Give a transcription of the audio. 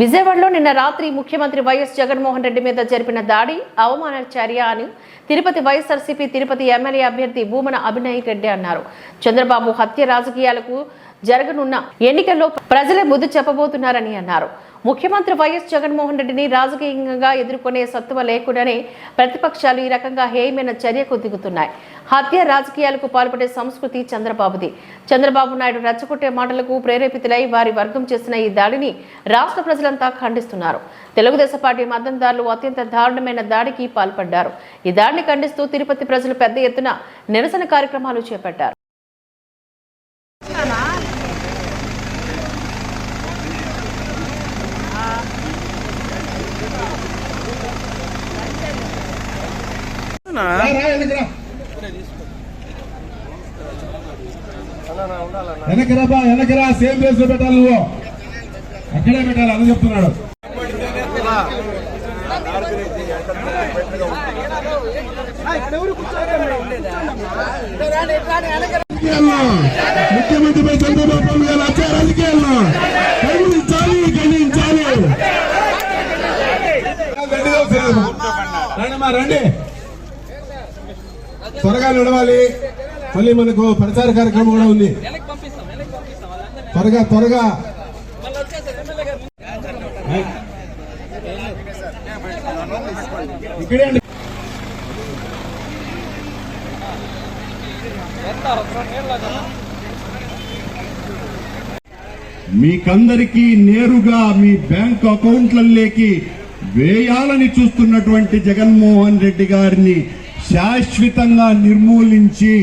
విజయవాడలో నిన్న రాత్రి ముఖ్యమంత్రి వైఎస్ జగన్మోహన్ రెడ్డి మీద జరిపిన దాడి అవమాన చర్య అని తిరుపతి వైఎస్ఆర్సీపీ తిరుపతి ఎమ్మెల్యే అభ్యర్థి భూమన అభినయ్ రెడ్డి అన్నారు. చంద్రబాబు హత్య రాజకీయాలకు జరగనున్న ఎన్నికల్లో ప్రజలే బుద్ధి చెప్పబోతున్నారని అన్నారు. ముఖ్యమంత్రి వైఎస్ జగన్మోహన్ రెడ్డిని రాజకీయంగా ఎదుర్కొనే సత్తువ లేకుండానే ప్రతిపక్షాలు ఈ రకంగా హేయమైన చర్యకు దిగుతున్నాయి. హత్య రాజకీయాలకు పాల్పడే సంస్కృతి చంద్రబాబుది. చంద్రబాబు నాయుడు రెచ్చగొట్టే మాటలకు ప్రేరేపితులై వారి వర్గం చేసిన ఈ దాడిని రాష్ట్ర ప్రజలంతా ఖండిస్తున్నారు. తెలుగుదేశం పార్టీ మద్దతుదారులు అత్యంత దారుణమైన దాడికి పాల్పడ్డారు. ఈ దాడిని ఖండిస్తూ తిరుపతి ప్రజలు పెద్ద ఎత్తున నిరసన కార్యక్రమాలు చేపట్టారు. వెనకరా బా వెనకరా సేమ్ ప్లేస్లో పెట్టాలి నువ్వు. అక్కడే పెట్టాలి అని చెప్తున్నాడు. ముఖ్యమంత్రిపై చంద్రబాబు నాయుడు గారు వచ్చే రాజకీయాల్లో ఖండించాలి ఖండించాలి రండి రండి. త్వరగా నడవాలి. మళ్ళీ మనకు ప్రచార కార్యక్రమం కూడా ఉంది. త్వరగా త్వరగా. ఇక్కడే అండి. మీకందరికీ నేరుగా మీ బ్యాంక్ అకౌంట్లలోకి వేయాలని చూస్తున్నటువంటి జగన్మోహన్ రెడ్డి గారిని శాశ్వతంగా నిర్మూలించి